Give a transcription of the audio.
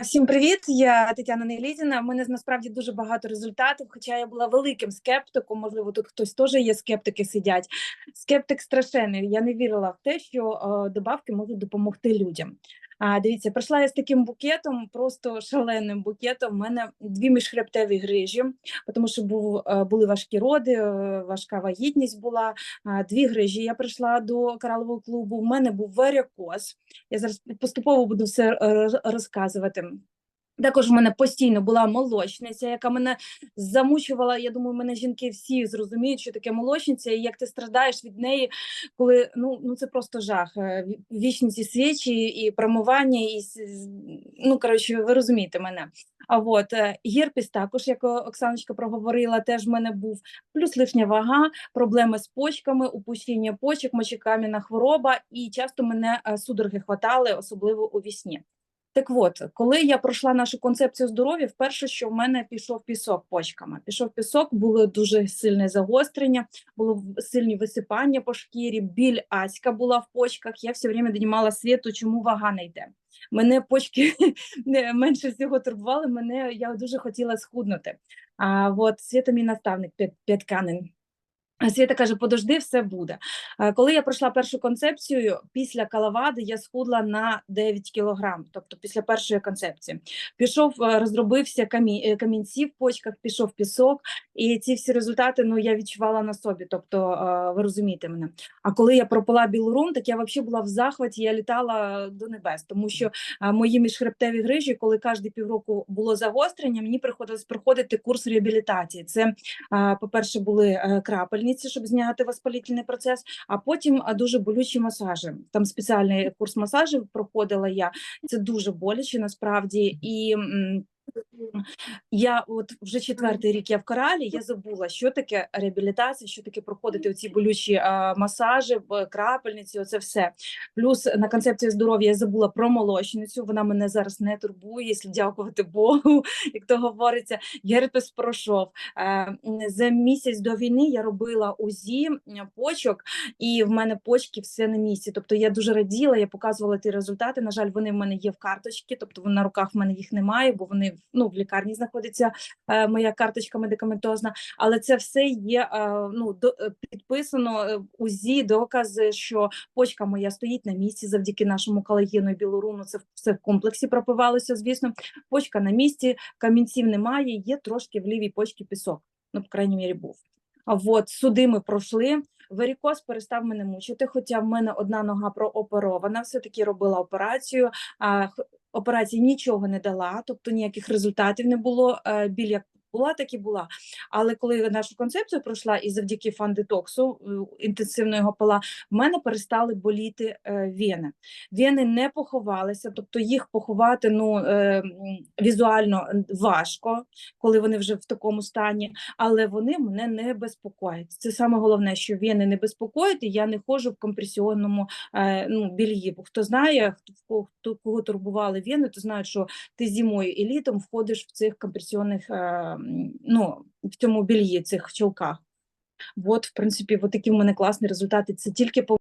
Всім привіт! Я Тетяна Нейлізіна. У мене насправді дуже багато результатів. Хоча я була великим скептиком, можливо, тут хтось теж є скептики сидять. Скептик страшенний. Я не вірила в те, що е, добавки можуть допомогти людям. А дивіться, прийшла я з таким букетом, просто шаленим букетом. У мене дві міжхребтеві грижі, тому що був е, були важкі роди, е, важка вагітність була. Дві грижі. Я прийшла до коралового клубу. У мене був варикоз. Я зараз поступово буду все е, розказувати. Також в мене постійно була молочниця, яка мене замучувала. Я думаю, мене жінки всі зрозуміють, що таке молочниця, і як ти страдаєш від неї, коли ну, ну це просто жах. Е, Вічні ці свічі і промивання, і ну коротше, ви розумієте мене. А от е, герпес також, як Оксаночка проговорила, теж в мене був плюс лишня вага, проблеми з почками, упущення почок, мочекам'яна хвороба, і часто мене е, судороги хватали, особливо у вісні. Так от, коли я пройшла нашу концепцію здоров'я, вперше, що в мене пішов пісок почками. Пішов пісок, було дуже сильне загострення, було сильні висипання по шкірі, біль аська була в почках. Я все время донімала світу, чому вага не йде. Мене почки менше всього турбували. Мене я дуже хотіла схуднути. А от Свята мій наставник П'ят- П'ятканин. А Свята каже, подожди, все буде. Е, Коли я пройшла першу концепцію, після калавади я схудла на 9 кілограм, тобто після першої концепції. Пішов, е, розробився камі... е, камінці в почках, пішов пісок, і ці всі результати ну, я відчувала на собі, тобто ви розумієте мене. А коли я пропила білорун, так я взагалі була в захваті, я літала до небес, тому що мої міжхребтеві грижі, коли кожні півроку було загострення, мені приходилось проходити курс реабілітації. Це По-перше, були е, крапельниці, щоб зняти воспалітельний процес, а потім дуже болючі масажі. Там спеціальний курс масажів проходила я. Це дуже боляче насправді. І я от вже четвертий рік я в коралі, я забула, що таке реабілітація, що таке проходити оці болючі а, масажі, крапельниці, оце все. Плюс на концепції здоров'я я забула про молочницю. Вона мене зараз не турбує, якщо дякувати Богу, як то говориться. Герпес пройшов. Е, За місяць до війни я робила УЗІ почок, і в мене почки все на місці. Тобто я дуже раділа, я показувала ті результати. На жаль, вони в мене є в карточці, тобто на руках в мене їх немає, бо вони ну, в лікарні знаходиться е, моя карточка медикаментозна. Але це все є е, ну, е, підписано УЗІ, докази, що почка моя стоїть на місці завдяки нашому колагену і білоруну. Це все в комплексі пропивалося, звісно. Почка на місці, камінців немає, є трошки в лівій почці пісок. Ну, по крайній мірі, був. А от суди ми пройшли. Варікоз перестав мене мучити, хоча в мене одна нога прооперована, все-таки робила операцію. А, операція нічого не дала, тобто ніяких результатів не було. е, Біль як була, так і була. Але коли нашу концепцію пройшла і завдяки фан-детоксу е, інтенсивно його пила, в мене перестали боліти е, вени. Вени не поховалися, тобто їх поховати ну, е, візуально важко, коли вони вже в такому стані, але вони мене не безпокоять. Це саме головне, що вени не безпокоять, і я не ходжу в компресіонному ну, більї. Бо хто знає, хто, хто кого турбували вени, то знають, що ти зимою і літом входиш в цих компресіонних, е, ну, в цьому більї, цих чулках. От, в принципі, от такі в мене класні результати. Це тільки по